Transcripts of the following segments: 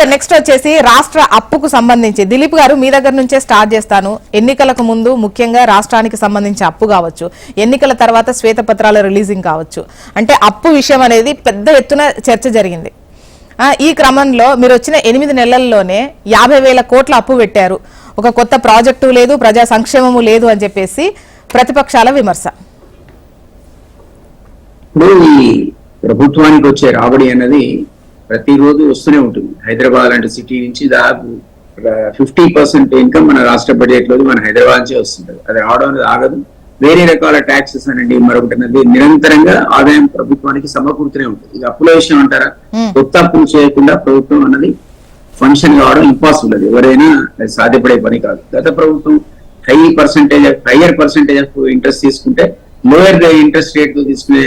ఇక నెక్స్ట్ వచ్చేసి రాష్ట్ర అప్పుకు సంబంధించి. దిలీప్ గారు మీ దగ్గర నుంచే స్టార్ట్ చేస్తాను. ఎన్నికలకు ముందు ముఖ్యంగా రాష్ట్రానికి సంబంధించి అప్పు కావచ్చు. ఎన్నికల తర్వాత శ్వేతపత్రాల రిలీజింగ్ కావచ్చు. అంటే అప్పు విషయం అనేది పెద్ద ఎత్తున చర్చ జరిగింది. ఈ క్రమంలో మీరు వచ్చిన ఎనిమిది నెలల్లోనే యాభై వేల కోట్ల అప్పు పెట్టారు. ఒక కొత్త ప్రాజెక్టు లేదు ప్రజా సంక్షేమము లేదు అని చెప్పేసి ప్రతిపక్షాల విమర్శ. ప్రభుత్వానికి వచ్చే రాబడి అన్నది ప్రతిరోజు వస్తూనే ఉంటుంది. హైదరాబాద్ లాంటి సిటీ నుంచి దాదాపు ఫిఫ్టీ పర్సెంట్ ఇన్కమ్ మన రాష్ట్ర బడ్జెట్లో మన హైదరాబాద్ నుంచే వస్తుంటది అది రావడం అనేది ఆగదు. వేరే రకాల ట్యాక్సెస్ అనేది మరొకటి అనేది నిరంతరంగా ఆదాయం ప్రభుత్వానికి సమకూరుతూనే ఉంటుంది. ఇది అప్పుల విషయం అంటారా? కొత్త అప్పులు చేయకుండా ప్రభుత్వం అన్నది ఫంక్షన్ కావడం ఇంపాసిబుల్ అది. ఎవరైనా అది సాధ్యపడే పని కాదు. గత ప్రభుత్వం high percentage higher percentage of interest తీసుకుంటే లోయర్ ఇంట్రెస్ట్ రేట్తో తీసుకునే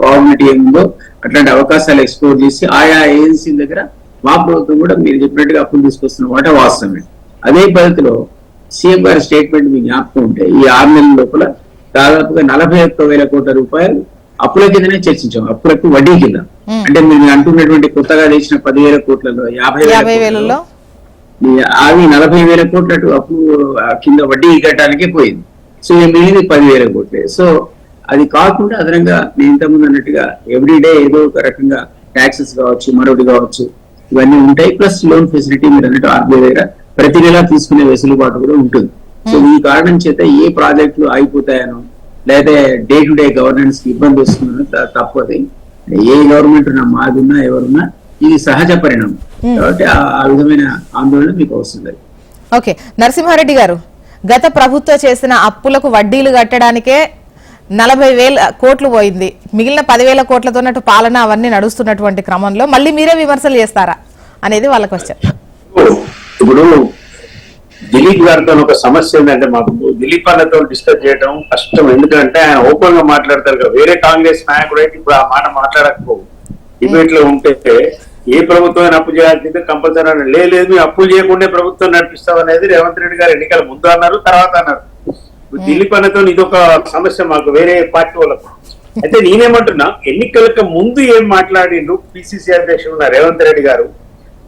ప్రాబిలిటీ ఏముందో అట్లాంటి అవకాశాలు ఎక్స్ప్లోర్ చేసి ఆయా ఏజెన్సీల దగ్గర మా ప్రభుత్వం కూడా మీరు చెప్పినట్టుగా అప్పులు తీసుకొస్తున్న మాట వాస్తవమే. అదే పద్ధతిలో సీఎం గారి స్టేట్మెంట్ మీకు జ్ఞాపకం ఉంటే ఈ ఆరు నెలల లోపల దాదాపుగా నలభై ఒక్క వేల కోట్ల రూపాయలు అప్పుల కిందనే చర్చించాం. అప్పులకు వడ్డీ కింద. అంటే మీరు అంటున్నటువంటి కొత్తగా తెచ్చిన పదివేల కోట్లలో యాభై వేలలో అవి నలభై వేల కోట్ల అప్పు కింద వడ్డీ కట్టడానికే పోయింది. సో ఈ మిగిలింది పదివేల కోట్లే. సో అది కాకుండా అదనంగా నేను ఇంతకుముందు అన్నట్టుగా ఎవ్రీడే ఏదో ఒక రకంగా ట్యాక్సెస్ కావచ్చు మరొకటి కావచ్చు ఇవన్నీ ఉంటాయి. ప్లస్ లోన్ ఫెసిలిటీ మీరు అన్నట్టు ఆర్బీఐ దగ్గర ప్రతి నెలా తీసుకునే వెసులుబాటు కూడా ఉంటుంది. సో ఈ కారణం చేత ఏ ప్రాజెక్టులు ఆగిపోతాయనో లేదా డే టు డే గవర్నెన్స్కి ఇబ్బంది వస్తుందనో త- తప్పది. ఏ గవర్నమెంట్ ఉన్నా మాది ఉన్నా ఎవరున్నా ఇది సహజ పరిణామం. కాబట్టి ఆ- విధమైన ఆందోళన మీకు వస్తుంది ఓకే నరసింహారెడ్డి గారు గత ప్రభుత్వం చేసిన అప్పులకు వడ్డీలు కట్టడానికే నలభై వేల కోట్లు పోయింది. మిగిలిన పదివేల కోట్లతోన్నట్టు పాలన అవన్నీ నడుస్తున్నటువంటి క్రమంలో మళ్ళీ మీరే విమర్శలు చేస్తారా అనేది వాళ్ళ క్వశ్చన్ ఇప్పుడు దిలీప్ గారితో ఒక సమస్య ఏంటంటే మాకు దిలీప్ అన్నతో డిస్కస్ చేయడం కష్టం. ఎందుకంటే ఆయన ఓపెన్గా మాట్లాడతారు కదా. వేరే కాంగ్రెస్ నాయకుడు అయితే ఇప్పుడు ఆ మాట మాట్లాడకపోవు. డిబేట్లో ఉంటే ఏ ప్రభుత్వం అప్పు చేయాల్సిందే కంపల్సరీ అన్నారు "లే, లేదు మేము అప్పులు చేయకుండా ప్రభుత్వం నడిపిస్తాం అనేది రేవంత్ రెడ్డి గారు ఎన్నికల ముందు అన్నారు తర్వాత అన్నారు. దిలీప్ అన్నతో ఇదొక సమస్య మాకు వేరే పార్టీ వాళ్ళకు. అయితే నేనేమంటున్నా ఎన్నికలకు ముందు ఏం మాట్లాడిండ్రు పిసిసి అధ్యక్షుడు రేవంత్ రెడ్డి గారు?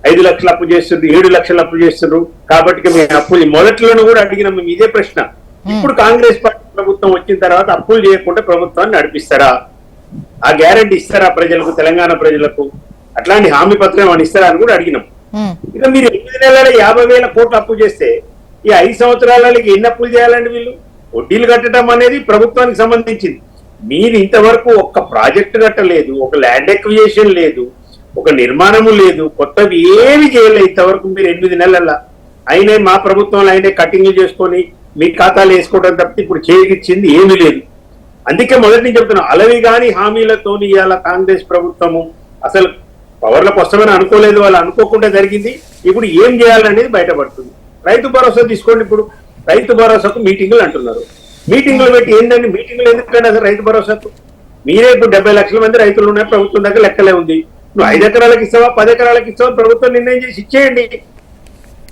ఐదు లక్షలు అప్పు చేస్తుండ్రు ఏడు లక్షలు అప్పు చేస్తుండ్రు. కాబట్టి మేము అప్పులు మొదట్లోనూ కూడా అడిగినాం మేము ఇదే ప్రశ్న. ఇప్పుడు కాంగ్రెస్ పార్టీ ప్రభుత్వం వచ్చిన తర్వాత అప్పులు చేయకుండా ప్రభుత్వాన్ని నడిపిస్తారా? ఆ గ్యారంటీ ఇస్తారా ప్రజలకు తెలంగాణ ప్రజలకు? అట్లాంటి హామీ పత్రం ఏమైనా ఇస్తారా అని కూడా అడిగినాం. ఇక మీరు ఎనిమిది నెలల యాభై వేల కోట్లు అప్పు చేస్తే ఈ ఐదు సంవత్సరాలకి ఎన్ని అప్పులు చేయాలండి వీళ్ళు? వడ్డీలు కట్టడం అనేది ప్రభుత్వానికి సంబంధించింది. మీరు ఇంతవరకు ఒక్క ప్రాజెక్టు కట్టలేదు ఒక ల్యాండ్ ఎక్విజేషన్ లేదు ఒక నిర్మాణము లేదు కొత్తవి ఏమి చేయలేదు ఇంతవరకు మీరు ఎనిమిది నెలల అయినే మా ప్రభుత్వంలో అయినే కటింగ్లు చేసుకొని మీ ఖాతాలు వేసుకోవడం తప్పితే ఇప్పుడు చేయించింది ఏమీ లేదు. అందుకే మొదటి నుంచి చెప్తున్నా అలవి గాని హామీలతో ఇవాళ కాంగ్రెస్ ప్రభుత్వము. అసలు పవర్లకు వస్తామని అనుకోలేదు వాళ్ళు అనుకోకుండా జరిగింది. ఇప్పుడు ఏం చేయాలనేది బయటపడుతుంది. రైతు భరోసా తీసుకోండి ఇప్పుడు. రైతు భరోసాకు మీటింగులు అంటున్నారు. మీటింగులు పెట్టి ఏంటండి? మీటింగులు ఎందుకంటే అసలు రైతు భరోసాకు? మీరే ఇప్పుడు డెబ్బై లక్షల మంది రైతులు ఉన్నాయి ప్రభుత్వం దగ్గర లెక్కలే ఉంది. నువ్వు ఐదు ఎకరాలకు ఇస్తావా పది ఎకరాలకు ఇస్తావా? ప్రభుత్వం నిర్ణయం చేసి ఇచ్చేయండి.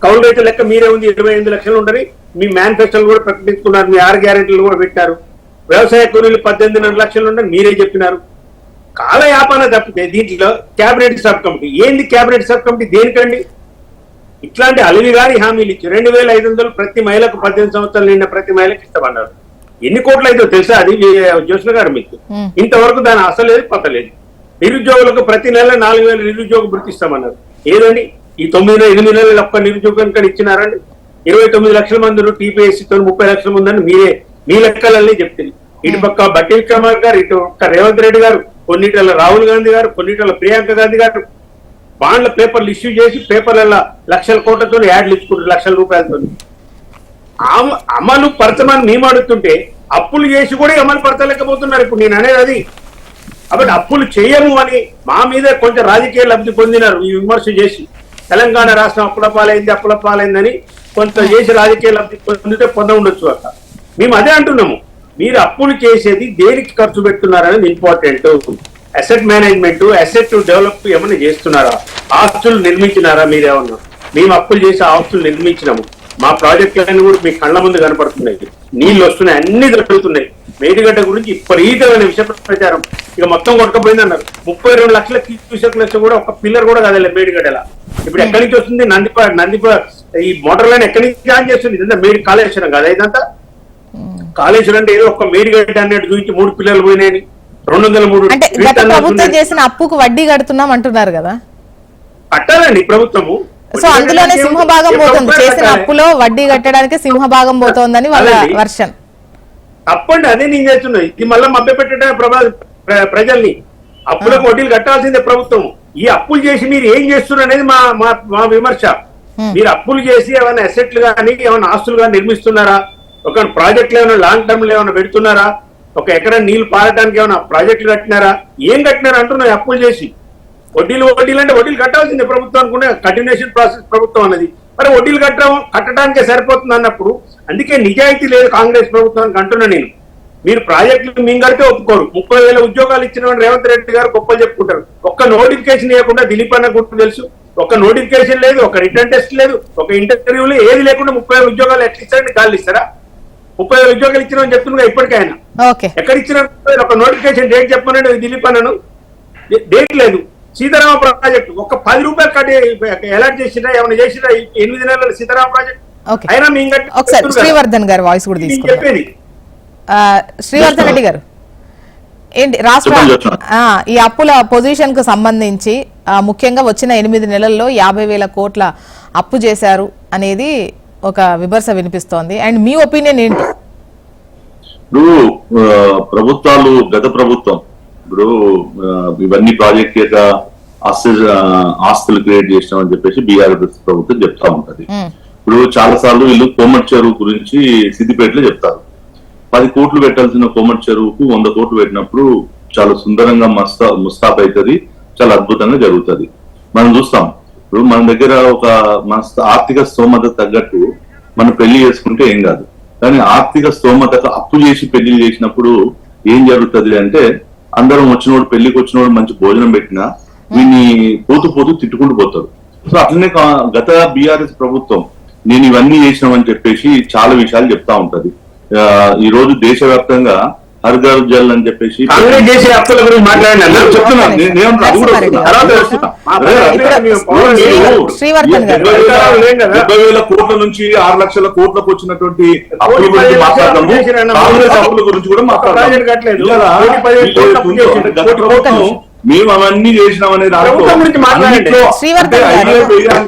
కౌలు రైతు లెక్క మీరే ఉంది ఇరవై ఎనిమిది లక్షలు ఉండని మీ మేనిఫెస్టోలు కూడా ప్రకటించుకున్నారు మీ ఆరు గ్యారెంటీలు కూడా పెట్టారు. వ్యవసాయ కూలీలు పద్దెనిమిదిన్నర లక్షలు ఉండని మీరే చెప్పినారు. కాలయాపన తప్పితే దీంట్లో కేబినెట్ సబ్ కమిటీ ఏంది కేబినెట్ సబ్ కమిటీ దేనికండి? ఇట్లాంటి అలివి గారి హామీలు ఇచ్చి రెండు వేల ఐదు వందలు ప్రతి మహిళకు పద్దెనిమిది సంవత్సరాలు నిండిన ప్రతి మహిళకి ఇస్తామన్నారు. ఎన్ని కోట్లు అయితే తెలుసా అది? జోష్ణ గారు మీకు. ఇంతవరకు దాని అసలేదు పతలేదు నిరుద్యోగులకు ప్రతి నెల నాలుగు వేల నిరుద్యోగ భృతి ఇస్తామన్నారు. ఏదండి? ఈ తొమ్మిది ఎనిమిది నెలలు ఒక్క నిరుద్యోగం ఇక్కడ ఇచ్చినారండి? ఇరవై తొమ్మిది లక్షల మంది టీపీఎస్సీ తో ముప్పై లక్షల మంది అని మీరే మీ లెక్కలన్నీ చెప్తుంది ఇటు పక్క బట్టి విక్రమార్ గారు ఇటు పక్క రేవంత్ రెడ్డి గారు కొన్నిటిల రాహుల్ గాంధీ గారు కొన్నిటిల ప్రియాంక గాంధీ గారు బాండ్ల పేపర్లు ఇష్యూ చేసి పేపర్ల లక్షల కోట్లతో యాడ్లు ఇచ్చుకుంటారు లక్షల రూపాయలతో అమలు పరచమని మేము అడుగుతుంటే అప్పులు చేసి కూడా అమలు పరచలేకపోతున్నారు ఇప్పుడు నేను అనేది అది. కాబట్టి అప్పులు చేయము అని మా మీద కొంచెం రాజకీయ లబ్ధి పొందినారు ఈ విమర్శ చేసి. తెలంగాణ రాష్ట్రం అప్పుల పాలైంది అప్పుల పాలైందని కొంత చేసి రాజకీయ లబ్ధి పొందితే పొంద ఉండొచ్చు అక్క. మేము అదే అంటున్నాము. మీరు అప్పులు చేసేది దేనికి ఖర్చు పెడుతున్నారనేది important asset management asset develop ఏమైనా చేస్తున్నారా? ఆస్తులు నిర్మించినారా మీరేమన్నా మేము అప్పులు చేసి ఆస్తులు నిర్మించినాము. మా ప్రాజెక్టులన్నీ కూడా మీ కళ్ళ ముందు కనపడుతున్నాయి. నీళ్ళు వస్తున్నాయి అన్ని జరుగుతున్నాయి. మేడిగడ్డ గురించి విపరీతమైన విషయ ప్రచారం ఇక మొత్తం కొట్టకపోయింది అన్నారు. ముప్పై రెండు లక్షల క్యూసెక్ లక్ష కూడా ఒక పిల్లర్ కూడా కదలే మేడిగడ్డలా. ఇప్పుడు ఎక్కడి నుంచి వస్తుంది? నందిప నందిప ఈ మోటార్ లైన్ ఎక్కడి నుంచి జాయిన్ చేస్తుంది? ఇదంతా మేడి కాళేశ్వరం కదా ఇదంతా? కాళేశ్వరం అంటే ఏదో ఒక మేడిగడ్డ అన్నట్టు చూపించి మూడు పిల్లలు పోయినాయని. రెండు వందల మూడు అంటే గత ప్రభుత్వం. చేసిన అప్పుకు వడ్డీ కడుతున్నాం అంటున్నారు కదా. కట్టాలండి ప్రభుత్వము. సో అందులోనే సింహభాగం పోతుంది. చేసిన? అప్పులో వడ్డీ కట్టడానికి సింహభాగం పోతోందని వాళ్ళ. వర్షన్. తప్పండి అదే నేను చేస్తున్నా. ఇది మళ్ళీ మభ్య పెట్టడం ప్రజల్ని. అప్పులకు వడ్డీలు కట్టాల్సిందే ప్రభుత్వం ఈ అప్పులు చేసి మీరు ఏం చేస్తున్నారు అనేది మా మా మా విమర్శ. మీరు అప్పులు చేసి ఏమైనా అసెట్లు కానీ ఏమైనా ఆస్తులు కానీ నిర్మిస్తున్నారా? ఒక ప్రాజెక్టులు ఏమైనా లాంగ్ టర్మ్లో ఏమైనా పెడుతున్నారా? ఒక ఎకరా నీళ్ళు పారడానికి ఏమైనా ప్రాజెక్టులు కట్టినారా? ఏం కట్టినారా అంటున్నాయి అప్పులు చేసి. వడ్డీలు వడ్డీలు అంటే వడ్డీలు కట్టాల్సిందే ప్రభుత్వం అనుకునే కంటిన్యూషన్ ప్రాసెస్ ప్రభుత్వం అన్నది మరి వడ్డీలు కట్టడం కట్టడానికే సరిపోతుంది అన్నప్పుడు అందుకే నిజాయితీ లేదు కాంగ్రెస్ ప్రభుత్వానికి అంటున్నా నేను. మీరు ప్రాజెక్టులు మేము కడితే ఒప్పుకోరు. ముప్పై వేల ఉద్యోగాలు ఇచ్చిన రేవంత్ రెడ్డి గారు గొప్పలు చెప్పుకుంటారు. ఒక్క నోటిఫికేషన్ ఇవ్వకుండా దిలీప్ అన్న గుర్తు తెలుసు. ఒక్క నోటిఫికేషన్ లేదు ఒక రిటర్న్ టెస్ట్ లేదు ఒక ఇంటర్వ్యూలు ఏది లేకుండా ముప్పై వేల ఉద్యోగాలు ఎట్లా ఇస్తారని గాలి ఇస్తారా ముప్పై వేల ఉద్యోగాలు ఇచ్చిన చెప్తున్నా ఇప్పటికైనా ఓకే. ఎక్కడ ఇచ్చిన ఒక నోటిఫికేషన్ డేట్ చెప్పమనండి దిలీప్ అన్నను డేట్ లేదు. సీతారామ ప్రాజెక్ట్ ఒక పది రూపాయలు కట్టి ఎలాట్ చేసినా ఏమైనా చేసినా ఎనిమిది నెలల సీతారామ ప్రాజెక్ట్? ఓకే. అయినా మేము కట్టి- ఒకసారి శ్రీవర్ధన్ గారి వాయిస్ కూడా చెప్పేది. శ్రీవర్ధన్ రెడ్డి గారు. ఏంటి రాష్ట్ర ఈ అప్పుల పొజిషన్కు సంబంధించి ముఖ్యంగా వచ్చిన ఎనిమిది నెలల్లో యాభై వేల కోట్ల అప్పు చేశారు అనేది ఒక విమర్శ వినిపిస్తోంది. అండ్ మీ ఒపీనియన్ ఏంటి? ఇప్పుడు ప్రభుత్వాలు గత ప్రభుత్వం ఇప్పుడు ఇవన్నీ ప్రాజెక్ట్ ఆస్తి ఆస్తులు క్రియేట్ చేసినామని చెప్పేసి బీఆర్ఎస్ ప్రభుత్వం చెప్తా ఉంటది. ఇప్పుడు చాలా సార్లు వీళ్ళు కోమటి చెరువు గురించి సిద్దిపేటలో చెప్తారు. పది కోట్లు పెట్టాల్సిన కోమటి చెరువుకు వంద కోట్లు పెట్టినప్పుడు చాలా సుందరంగా మస్తా ముస్తాబ్ అవుతుంది చాలా అద్భుతంగా జరుగుతుంది. మనం చూస్తాం ఇప్పుడు మన దగ్గర ఒక మన ఆర్థిక స్తోమత తగ్గట్టు మనం పెళ్ళి చేసుకుంటే ఏం కాదు. కానీ ఆర్థిక స్తోమతకు అప్పు చేసి పెళ్ళి చేసినప్పుడు ఏం జరుగుతుంది అంటే అందరం వచ్చినోడు పెళ్ళికి వచ్చినోడు మంచి భోజనం పెట్టినా వీని పోతూ పోతూ తిట్టుకుంటూ పోతారు. సో అట్లనే గత బీఆర్ఎస్ ప్రభుత్వం నేను ఇవన్నీ చేసినామని చెప్పేసి చాలా విషయాలు చెప్తా ఉంటది. ఈ రోజు దేశవ్యాప్తంగా హర్ ఘర్ జల్ అని చెప్పేసి కాంగ్రెస్ చేసే గురించి నేను-. డెబ్బై వేల- కోట్ల నుంచి ఆరు లక్షల కోట్లకు వచ్చినటువంటి అప్పుల గురించి చేసిరన్న. కాంగ్రెస్. అప్పుల గురించి కూడా. గత ప్రభుత్వం కోట్లు. మేము అవన్నీ శ్రీవర్ధన్ అంటే గారు.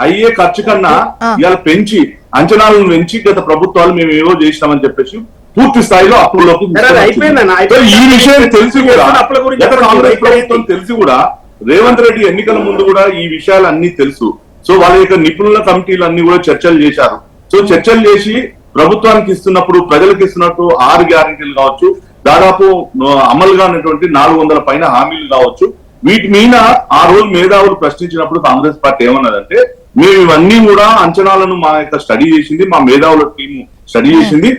అయ్యే ఖర్చు కన్నా. ఇవాళ పెంచి అంచనాలను పెంచి గత ప్రభుత్వాలు మేము ఏవో చేసినామని చెప్పేసి పూర్తి స్థాయిలో. సో ఈ విషయం తెలిసి కూడా గత. కాంగ్రెస్ ప్రభుత్వం తెలిసి కూడా రేవంత్ రెడ్డి ఎన్నికల ముందు కూడా ఈ విషయాలు అన్ని తెలుసు సో వాళ్ళ యొక్క నిపుణుల కమిటీలు అన్ని కూడా చర్చలు చేశారు సో చర్చలు చేసి ప్రభుత్వానికి ఇస్తున్నప్పుడు ప్రజలకు ఇస్తున్నట్టు ఆరు గ్యారెంటీలు కావచ్చు దాదాపు అమలు కానటువంటి నాలుగు వందల పైన హామీలు కావచ్చు వీటి మీద ఆ రోజు మేధావులు ప్రశ్నించినప్పుడు కాంగ్రెస్ పార్టీ ఏమన్నదంటే మేము ఇవన్నీ కూడా అంచనాలను మా యొక్క స్టడీ చేసింది మా మేధావుల టీం స్టడీ చేసింది.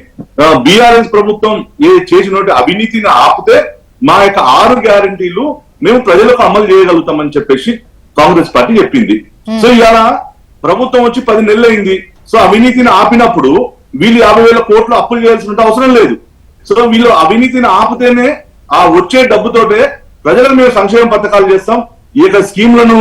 బీఆర్ఎస్ ప్రభుత్వం ఏ చేసినటువంటి అవినీతిని ఆపితే మా యొక్క ఆరు గ్యారంటీలు మేము ప్రజలకు అమలు చేయగలుగుతామని చెప్పేసి కాంగ్రెస్ పార్టీ చెప్పింది. సో ఇవాళ ప్రభుత్వం వచ్చి పది నెలలు అయింది. సో అవినీతిని ఆపినప్పుడు వీళ్ళు యాభై వేల కోట్లు అప్పులు చేయాల్సిన అవసరం లేదు. సో వీళ్ళు అవినీతిని ఆపితేనే ఆ వచ్చే డబ్బుతోటే ప్రజలకు మేము సంక్షేమ పథకాలు చేస్తాం. ఈ యొక్క స్కీమ్లను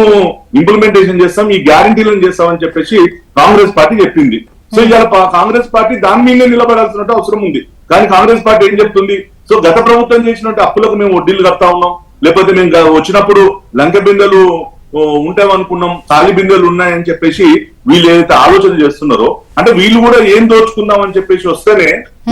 ఇంప్లిమెంటేషన్ చేస్తాం. ఈ గ్యారంటీలను చేస్తాం అని చెప్పేసి కాంగ్రెస్ పార్టీ చెప్పింది. సో ఇవాళ కాంగ్రెస్ పార్టీ దాని మీదే నిలబడాల్సిన అవసరం ఉంది. కానీ కాంగ్రెస్ పార్టీ ఏం చెప్తుంది? సో గత ప్రభుత్వం చేసినట్టు అప్పులకు మేము వడ్డీలు కడతా ఉన్నాం. లేకపోతే మేము వచ్చినప్పుడు లంక బిందెలు ఉంటామనుకున్నాం ఖాళీ బిందెలు ఉన్నాయని చెప్పేసి వీళ్ళు ఏదైతే ఆలోచన చేస్తున్నారో అంటే వీళ్ళు కూడా ఏం దోచుకుందాం అని చెప్పేసి వస్తేనే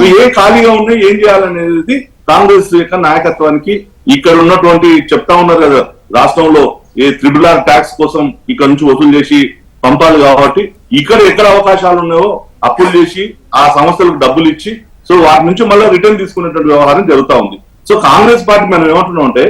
ఏ ఖాళీగా ఉన్నాయి ఏం చేయాలనేది కాంగ్రెస్ యొక్క నాయకత్వానికి ఇక్కడ ఉన్నటువంటి చెప్తా ఉన్నారు కదా రాష్ట్రంలో ఏ త్రిబుల్ ఆర్ ట్యాక్స్ కోసం ఇక్కడ నుంచి వసూలు చేసి పంపాలి కాబట్టి ఇక్కడ ఎక్కడ అవకాశాలు ఉన్నాయో అప్పులు చేసి ఆ సంస్థలకు డబ్బులు ఇచ్చి సో వాటి నుంచి మళ్ళీ రిటర్న్ తీసుకునేటువంటి వ్యవహారం జరుగుతా ఉంది. సో కాంగ్రెస్ పార్టీ మనం ఏమంటున్నాం అంటే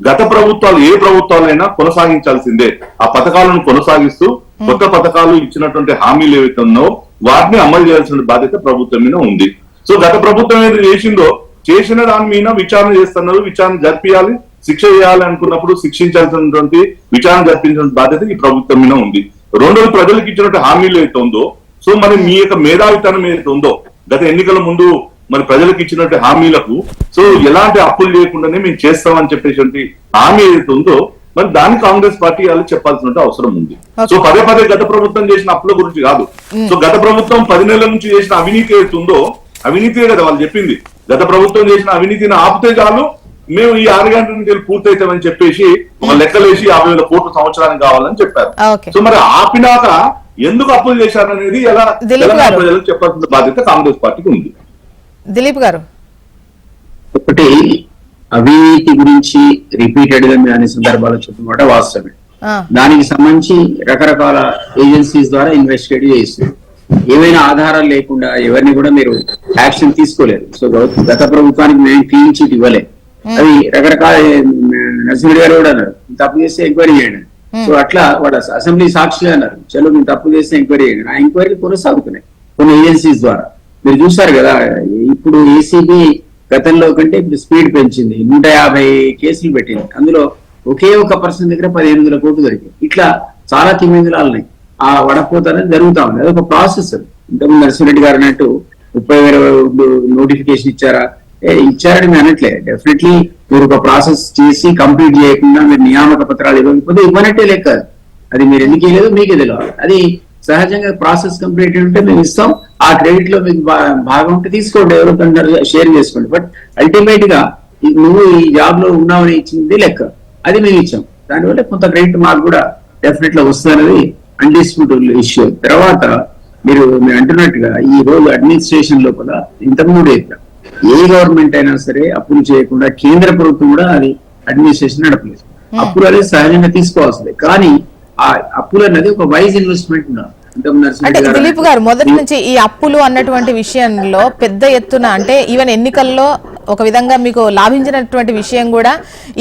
గత ప్రభుత్వాలు ఏ ప్రభుత్వాలైనా కొనసాగించాల్సిందే. ఆ పథకాలను కొనసాగిస్తూ కొత్త పథకాలు ఇచ్చినటువంటి హామీలు ఏవైతే ఉన్నాయో వాటిని అమలు చేయాల్సిన బాధ్యత ప్రభుత్వం మీద ఉంది. సో గత ప్రభుత్వం ఏది చేసిందో చేసిన దాని మీద విచారణ చేస్తున్నారు విచారణ జరిపించాలి శిక్ష చేయాలి అనుకున్నప్పుడు శిక్షించాల్సినటువంటి విచారణ జరిపించిన బాధ్యత ఈ ప్రభుత్వం మీద ఉంది. రెండోది ప్రజలకు ఇచ్చినటువంటి హామీలు ఏదైతే ఉందో సో మరి మీ యొక్క మేధావితనం ఏదైతే ఉందో గత ఎన్నికల ముందు మరి ప్రజలకు ఇచ్చినట్టు హామీలకు సో ఎలాంటి అప్పులు చేయకుండానే మేము చేస్తామని చెప్పేసి హామీ ఏదైతే ఉందో మరి దాన్ని కాంగ్రెస్ పార్టీ వాళ్ళు చెప్పాల్సిన అవసరం ఉంది. సో పదే పదే గత ప్రభుత్వం చేసిన అప్పుల గురించి కాదు. సో గత ప్రభుత్వం పది నెలల నుంచి చేసిన అవినీతి ఏదైతే ఉందో అవినీతే కదా వాళ్ళు చెప్పింది. గత ప్రభుత్వం చేసిన అవినీతిని ఆపితే చాలు మేము ఈ ఆరు గంటల నుంచి పూర్తయితామని చెప్పేసి ఒక లెక్కలేసి యాభై వేల కోట్ల సంవత్సరానికి కావాలని చెప్పారు. ఓకే సో మరి ఆపినాక ఎందుకు అప్పులు చేశారనేది ఎలా. ప్రజలకు చెప్పాల్సిన బాధ్యత కాంగ్రెస్ పార్టీకి ఉంది. దిలీప్ గారు. ఒకటి అవినీతి గురించి రిపీటెడ్గా మీరు అన్ని సందర్భాలు చెప్పిన వాస్తవమే. ఆ, దానికి సంబంధించి రకరకాల ఏజెన్సీస్ ద్వారా ఇన్వెస్టిగేట్ చేస్తుంది ఏమైనా ఆధారాలు లేకుండా ఎవరిని కూడా మీరు యాక్షన్ తీసుకోలేరు సో గత ప్రభుత్వానికి మేము క్లీన్ చీట్ ఇవ్వలేదు. అది రకరకాల నరసింహ గారు కూడా అన్నారు. తప్పు చేస్తే ఎంక్వైరీ చేయండి. సో అట్లా వాళ్ళ అసెంబ్లీ సాక్షి అన్నారు. చలో మేము తప్పు చేస్తే ఎంక్వైరీ చేయండి. ఆ ఎంక్వైరీ కొనసాగుతున్నాయి. కొన్ని ఏజెన్సీస్ ద్వారా. మీరు చూసారు కదా ఇప్పుడు ఏసీబీ గతంలో కంటే స్పీడ్ పెంచింది. నూట యాభై కేసులు పెట్టింది. అందులో ఒకే ఒక పర్సన్ దగ్గర పదిహేను వందల కోట్లు దొరికాయి. ఇట్లా చాలా తిమ్మిందులాలు ఉన్నాయి ఆ వడపోత అనేది జరుగుతా ఉంది. అదొక ప్రాసెస్. ఇంతకుముందు నరసింహరెడ్డి గారు అన్నట్టు ముప్పై వేల నోటిఫికేషన్ ఇచ్చారా? ఇచ్చారని మేము అనట్లే. డెఫినెట్లీ మీరు ఒక ప్రాసెస్ చేసి కంప్లీట్ చేయకుండా మీరు నియామక పత్రాలు ఇవ్వకపోతే ఇవ్వనట్టే లెక్క. అది మీరు ఎందుకు ఇవ్వలేదు మీకు తెలియాలి. అది సహజంగా ప్రాసెస్ కంప్లీట్ ఉంటే మేము ఇస్తాం. ఆ క్రెడిట్లో మీకు భాగం ఉంటే తీసుకోండి. ఎవరితో షేర్ చేసుకోండి. బట్ అల్టిమేట్గా నువ్వు ఈ జాబ్లో ఉన్నావని ఇచ్చింది లెక్క. అది మేము ఇచ్చాం. దానివల్ల కొంత క్రెడిట్ మాకు కూడా డెఫినెట్గా వస్తుంది అన్డిస్ప్యూటబుల్ ఇష్యూ తర్వాత మీరు మీరు అంటున్నట్టుగా ఈ రోజు అడ్మినిస్ట్రేషన్ లోపల ఇంతకుముందు ఇట్లా ఏ గవర్నమెంట్ అయినా సరే అప్పులు చేయకుండా కేంద్ర ప్రభుత్వం కూడా అది అడ్మినిస్ట్రేషన్ నడపలేదు. అప్పులు అనేది సహజంగా తీసుకోవాల్సిందే. కానీ ఆ అప్పులు అనేది ఒక వైజ్ ఇన్వెస్ట్మెంట్ అంటే దిలీప్ గారు మొదటి నుంచి ఈ అప్పులు అన్నటువంటి విషయంలో పెద్ద ఎత్తున అంటే ఈవెన్ ఎన్నికల్లో ఒక విధంగా మీకు లాభించినటువంటి విషయం కూడా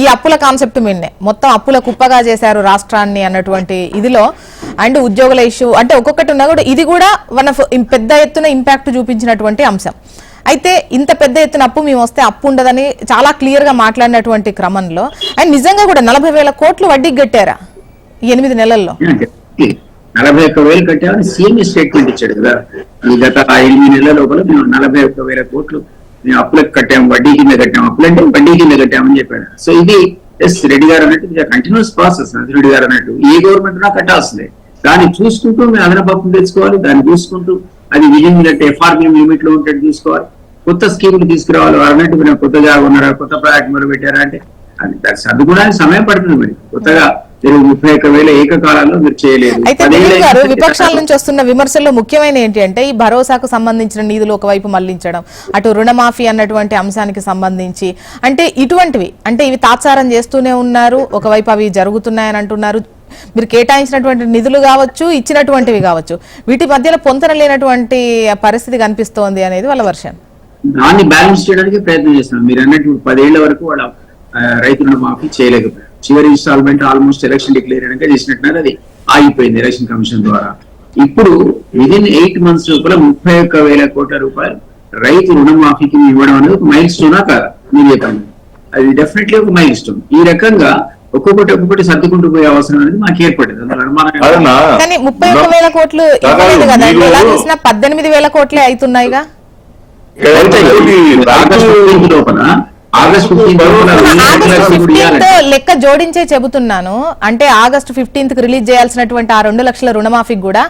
ఈ అప్పుల కాన్సెప్ట్ మీదనే. మొత్తం అప్పుల కుప్పగా చేశారు రాష్ట్రాన్ని అన్నటువంటి ఇదిలో. అండ్ ఉద్యోగుల ఇష్యూ అంటే ఒక్కొక్కటి ఉన్నా కూడా ఇది కూడా వన్ ఆఫ్ పెద్ద ఎత్తున ఇంపాక్ట్ చూపించినటువంటి అంశం. అయితే ఇంత పెద్ద ఎత్తున అప్పు మేము వస్తే అప్పు ఉండదని చాలా క్లియర్గా మాట్లాడినటువంటి క్రమంలో. అండ్ నిజంగా కూడా నలభై వేల కోట్లు వడ్డీకి కట్టారా? ఎనిమిది నెలల్లో. నలభై ఒక్క వేలు కట్టామని సీఎం స్టేట్మెంట్ ఇచ్చాడు కదా. ఈ గత ఎనిమిది నెలల లోపల మేము నలభై ఒక్క వేల కోట్లు మేము అప్పులకు కట్టాము వడ్డీ కింద కట్టాము అప్పులంటే వడ్డీ కింద కట్టామని చెప్పాడు. సో ఇది ఎస్ రెడ్డి గారు అన్నట్టు కంటిన్యూస్ ప్రాసెస్ రెడ్డి గారు అన్నట్టు. ఏ గవర్నమెంట్ నా కట్టాల్సిందే. దాన్ని చూసుకుంటూ మేము అదనపు అప్పులు తెచ్చుకోవాలి దాన్ని చూసుకుంటూ అది విజయం అంటే ఎఫ్ఆర్బిఎం లిమిట్లో ఉంటట్టు చూసుకోవాలి కొత్త స్కీములు తీసుకురావాలి. అన్నట్టు మీరు కొత్త జాగా ఉన్నారా కొత్త ప్రాజెక్ట్ మొదలు పెట్టారా అంటే అది సర్దుకోవడానికి సమయం పడుతుంది మరి. కొత్తగా మీరు ముప్పై ఒక్క వేల ఏకకాలంలో మీరు చేయలేదు. అయితే గారు విపక్షాల నుంచి వస్తున్న విమర్శల్లో ముఖ్యమైన ఏంటి అంటే ఈ భరోసాకు సంబంధించిన నిధులు ఒకవైపు మళ్ళించడం అటు రుణమాఫీ అన్నటువంటి అంశానికి సంబంధించి అంటే ఇటువంటివి అంటే ఇవి తాత్సారం చేస్తూనే ఉన్నారు ఒకవైపు అవి జరుగుతున్నాయని అంటున్నారు మీరు కేటాయించినటువంటి నిధులు కావచ్చు ఇచ్చినటువంటివి కావచ్చు వీటి మధ్యలో పొంతన లేనటువంటి పరిస్థితి కనిపిస్తోంది అనేది వాళ్ళ వర్షన్. దాన్ని బ్యాలెన్స్ చేయడానికి ప్రయత్నం చేస్తున్నాం. మీరు అన్నట్టు పదేళ్ళ వరకు వాళ్ళ రైతు రుణమాఫీ చేయలేకపోయారు చివరి ఇన్స్టాల్మెంట్ ఆల్మోస్ట్ ఎలక్షన్ డిక్లేర్ అయినాక చేసినట్టున్నారు. అది ఆగిపోయింది ఎలక్షన్ కమిషన్ ద్వారా. ఇప్పుడు విదిన్ ఎయిట్ మంత్స్ లోపల ముప్పై ఒక్క వేల కోట్ల రూపాయలు రైతు రుణమాఫీకి ఇవ్వడం అనేది ఒక మైల్ స్టోనా కాదా. మీరు చెప్పండి అది డెఫినెట్లీ ఒక మైల్ స్టోన్ ఈ రకంగా ఒక్కొక్కటి ఒక్కొక్కటి సర్దుకుంటూ పోయే అవసరం అనేది మాకు ఏర్పడింది. కానీ ముప్పై ఒక్క వేల కోట్లు ఇవ్వలేదు కదా మీరు- ఎలా చూసినా పద్దెనిమిది వేల కోట్లే అవుతున్నాయిగా? ఇంకోటి ఆగస్ట్ రైతు- 15 లోపల లెక్క జోడించే చెబుతున్నాను. అంటే ఆగస్ట్ ఫిఫ్టీన్త్కి రిలీజ్ చేయాల్సినటువంటి ఆ రెండు లక్షల రుణమాఫీకి కూడా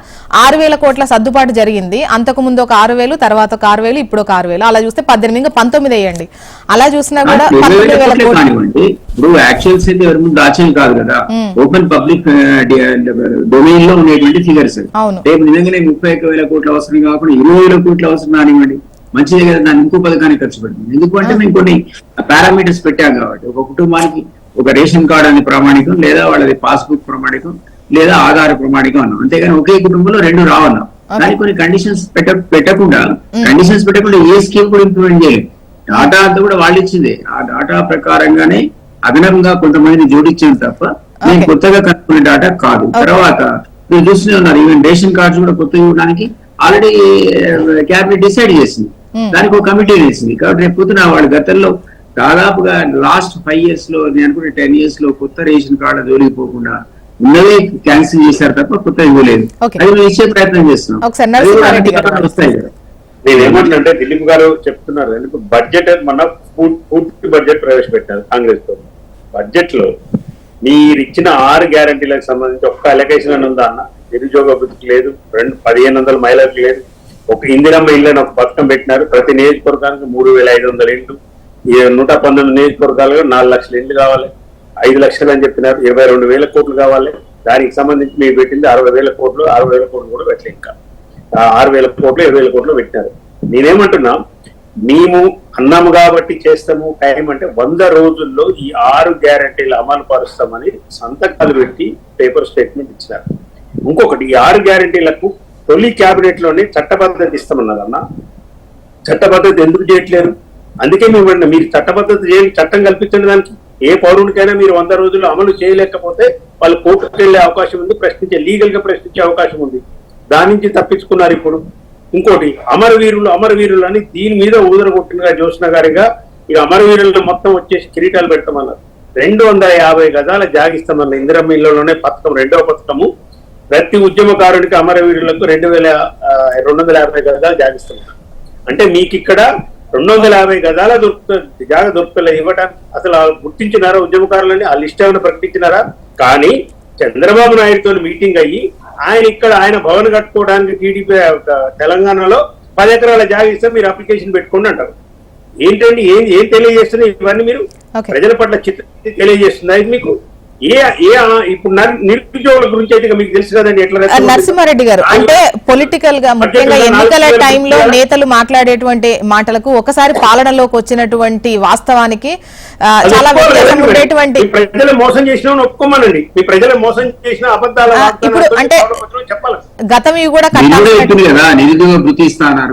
ఆరు వేల కోట్ల సర్దుబాటు జరిగింది. అంతకు ముందు ఒక ఆరు వేలు తర్వాత ఒక ఆరు వేలు ఇప్పుడు ఒక ఆరు వేలు. అలా చూస్తే పద్దెనిమిది ఇంకా పంతొమ్మిది వేయండి. అలా చూసినా కూడా ఇరవై పంతొమ్మిది వేల వేల కోట్లే కోట్లు. కానివ్వండి ఇప్పుడు యాక్చువల్స్ అయితే ఎవరి ముందు దాచేవి కాదు కదా. ఓపెన్ పబ్లిక్ డొమైన్లో ఉండేటువంటి ఫిగర్స్. రేపు నిజంగానే ముప్పై ఒక్క వేల కోట్ల అవసరం కాకుండా ఇరవై వేల కోట్ల అవసరం కానివ్వండి. మంచిదే కదా దాన్ని ఇంకో పథకానికి ఖర్చు పెడుతుంది. ఎందుకంటే మేము కొన్ని పారామీటర్స్ పెట్టాం కాబట్టి. ఒక కుటుంబానికి ఒక రేషన్ కార్డు అనే ప్రామాణికం లేదా వాళ్ళది పాస్బుక్ ప్రామాణికం లేదా ఆధార్ ప్రామాణికం అన్నాం. అంతేగాని ఒకే కుటుంబంలో రెండు రావన్నాం దానికి కొన్ని కండిషన్స్ పెట్ట పెట్టకుండా కండిషన్స్ పెట్టకుండా ఏ స్కీమ్ కూడా ఇంప్లిమెంట్ చేయలేదు. డాటా అంతా కూడా వాళ్ళు ఇచ్చిందే. ఆ డాటా ప్రకారంగానే అదనంగా కొంతమందిని జోడించాం తప్ప Okay. కొత్తగా కనుక్కునే డాటా కాదు. తర్వాత మీరు చూస్తూనే ఉన్నారు ఈవెన్ రేషన్ కార్డ్స్ కూడా కొత్తగా ఇవ్వడానికి ఆల్రెడీ క్యాబినెట్ డిసైడ్ చేసింది. దానికి ఒక కమిటీ వేసింది కాబట్టి రేపు పొద్దున వాళ్ళు గతంలో దాదాపుగా లాస్ట్ ఫైవ్ ఇయర్స్లో నేను అనుకుంటే టెన్ ఇయర్స్లో కొత్త రేషన్ కార్డు జోలికి పోకుండా ఉన్నవే క్యాన్సిల్ చేశారు తప్ప కొత్త ఇవ్వలేదు. అది మేము ఇచ్చే ప్రయత్నం చేస్తున్నాం. వస్తాయి కదా. నేనేమంటున్నా దిలీప్ గారు చెప్తున్నారు. ఎందుకు? బడ్జెట్ మన పూర్- పూర్తి బడ్జెట్ ప్రవేశపెట్టారు కాంగ్రెస్తో బడ్జెట్లో మీరు ఇచ్చిన ఆరు గ్యారంటీలకు సంబంధించి ఒక్క అలొకేషన్ అని ఉందా అన్న? నిరుద్యోగ అభివృద్ధికి లేదు రెండు పదిహేను వందల మహిళలకు లేదు. ఒక ఇందిరమ్మ ఇల్లు అని ఒక పథకం పెట్టినారు. ప్రతి నియోజకవర్గానికి మూడు వేల ఐదు వందల ఇండ్లు. నూట పంతొమ్మిది నియోజకవర్గాలుగా నాలుగు లక్షల ఇండ్లు కావాలి ఐదు లక్షలు అని చెప్పినారు ఇరవై రెండు వేల కోట్లు కావాలి. దానికి సంబంధించి మీరు పెట్టింది అరవై వేల కోట్లు అరవై వేల కోట్లు కూడా పెట్టలే ఇంకా. ఆరు వేల కోట్లు ఇరవై వేల కోట్లు పెట్టినారు. నేనేమంటున్నా మేము అన్నాము కాబట్టి చేస్తాము టైం అంటే వంద రోజుల్లో ఈ ఆరు గ్యారంటీలు అమలు పరుస్తామని సంతకాలు పెట్టి పేపర్ స్టేట్మెంట్ ఇచ్చినారు. ఇంకొకటి ఈ ఆరు గ్యారంటీలకు తొలి క్యాబినెట్లోనే చట్టబద్ధత ఇస్తామన్నారు అన్న చట్టబద్ధత ఎందుకు చేయట్లేదు? అందుకే మేము మీరు చట్టబద్ధత చేయండి చట్టం కల్పించండి దానికి. ఏ పౌరునికైనా మీరు వంద రోజుల్లో అమలు చేయలేకపోతే వాళ్ళు కోర్టుకు వెళ్ళే అవకాశం ఉంది ప్రశ్నించే లీగల్గా ప్రశ్నించే అవకాశం ఉంది. దాని నుంచి తప్పించుకున్నారు ఇప్పుడు. ఇంకోటి అమరవీరులు అమరవీరులు అని దీని మీద ఊదరగొట్టినగా జోష్ణ గారిగా ఇక అమరవీరులు మొత్తం వచ్చేసి కిరీటాలు పెడతామన్నారు. రెండు వందల యాభై గజాల జాగిస్తామన్న ఇందిరమ్మ పథకం రెండవ పథకము. ప్రతి ఉద్యమకారుడికి అమరవీరులకు రెండు వేల రెండు వందల యాభై గజాలు జాగిస్తున్నారు అంటే మీకు ఇక్కడ రెండు వందల యాభై గజాల దొరుకుతుంది జాగ దొరుకుతలే ఇవ్వడానికి అసలు గుర్తించినారా ఉద్యమకారులని ఆ లిస్ట్ ఏమైనా ప్రకటించినారా? కానీ చంద్రబాబు నాయుడుతో మీటింగ్ అయ్యి ఆయన ఇక్కడ ఆయన భవన్ కట్టుకోవడానికి టీడీపీ తెలంగాణలో పది ఎకరాల జాగ ఇస్తే మీరు అప్లికేషన్ పెట్టుకోండి అంటారు. ఏంటండి ఏం ఏం తెలియజేస్తున్నాయి ఇవన్నీ మీరు. ప్రజల పట్ల చిత్త తెలియజేస్తుందా ఇది మీకు? ఏ ఏ ఆ- ఇప్పుడు నర్- నిరుద్యోగుల గురించి అయితే ఇక మీకు తెలుసు కదండి ఎట్లా ఆ, రెచ్చగొడుతుందో. నరసింహారెడ్డి గారు అంటే పొలిటికల్గా ముఖ్యంగా ఎన్నికల టైంలో నేతలు మాట్లాడేటువంటి మాటలకు ఒకసారి పాలనలోకి వచ్చినటువంటి వాస్తవానికి చాలా వ్యత్యాసం. ఉండేటువంటి ప్రజలు మోసం చేసిన ఒప్పుకోమనండి మీ ప్రజలు మోసం చేసిన అబద్ధాల ఇప్పుడు అంటే- గతం ఇవి కూడా నిరుద్యోగ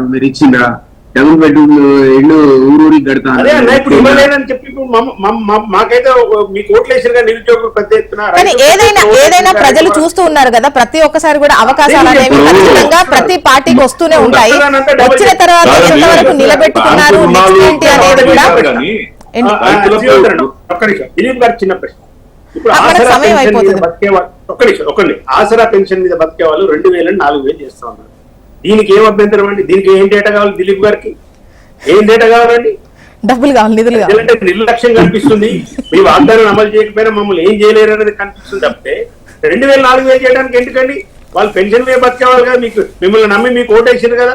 మీరు ఇచ్చిండ్రా డబుల్ బెడ్రూమ్ ఇల్లు ఊరూరికి కడతా అదే అన్న ఇప్పుడు అన్నారు. ఇవ్వలేదని చెప్పి ఇప్పుడు మమ్మ- మమ్మ- మమ్మ- మాకైతే మీకు ఓట్లేసిన నిరుద్యోగులు పెద్ద ఎత్తున కానీ రైతులు ఏదైనా ఏదైనా ప్రజలు చూస్తూ ఉన్నారు కదా ప్రతి ఒక్కసారి కూడా అవకాశాలు అనేవి ఖచ్చితంగా ప్రతి పార్టీకి వస్తూనే ఉంటాయి. వచ్చిన తర్వాత ఎంతవరకు నిలబెట్టుకున్నారు నెక్స్ట్ ఏంటి అనేది కూడా చిన్న ప్రశ్న. ఇప్పుడు ఆసరా సమయం పెన్షన్ మీద అయిపోతుంది. బతికే వాళ్ళు ఒక్క నిమిషం. ఆసరా పెన్షన్ మీద బతికే వాళ్ళు రెండు వేల నాలుగు వేలు చేస్తా ఉన్నారు. దీనికి ఏం అభ్యంతరం అండి? దీనికి ఏం డేటా కావాలి దిలీప్ గారికి? ఏం డేటా కావాలండి? డబ్బులు కావాలి నిధులు ప్రజలంటే నిర్లక్ష్యం కనిపిస్తుంది. మీ వాగ్దానం అమలు చేయకపోయినా మమ్మల్ని ఏం చేయలేరు అనేది కనిపిస్తుంది తప్పితే రెండు వేల నాలుగు వేలు చేయడానికి ఎందుకండి? వాళ్ళు పెన్షన్ మీద బతికేవాళ్ళు కదా మీకు. మిమ్మల్ని నమ్మి మీకు ఓటేసింది కదా.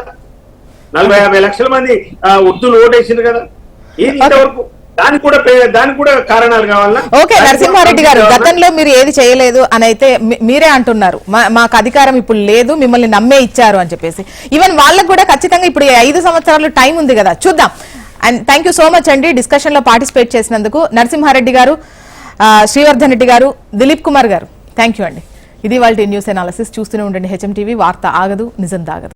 నలభై యాభై లక్షల మంది వృద్ధులు ఓటేసింది కదా. ఏది ఇంతవరకు? దానికి కూడా దానికి కూడా కారణాలు కావాలా? ఓకే నరసింహారెడ్డి గారు? గతంలో మీరు ఏది చేయలేదు అని అయితే మీరే అంటున్నారు. మా- మాకు అధికారం ఇప్పుడు లేదు మిమ్మల్ని నమ్మే ఇచ్చారు అని చెప్పేసి. ఈవెన్ వాళ్ళకు కూడా ఖచ్చితంగా ఇప్పుడు ఐదు సంవత్సరాలు టైం ఉంది కదా. చూద్దాం. And thank you so much అండి. డిస్కషన్లో పార్టిసిపేట్ చేసినందుకు నరసింహారెడ్డి గారు శ్రీవర్ధన్ రెడ్డి గారు దిలీప్ కుమార్ గారు. థ్యాంక్ యూ అండి. ఇది వాళ్ళ న్యూస్ అనాలిసిస్ చూస్తూనే ఉండండి. హెచ్ఎం టీవీ వార్త ఆగదు నిజం దాగదు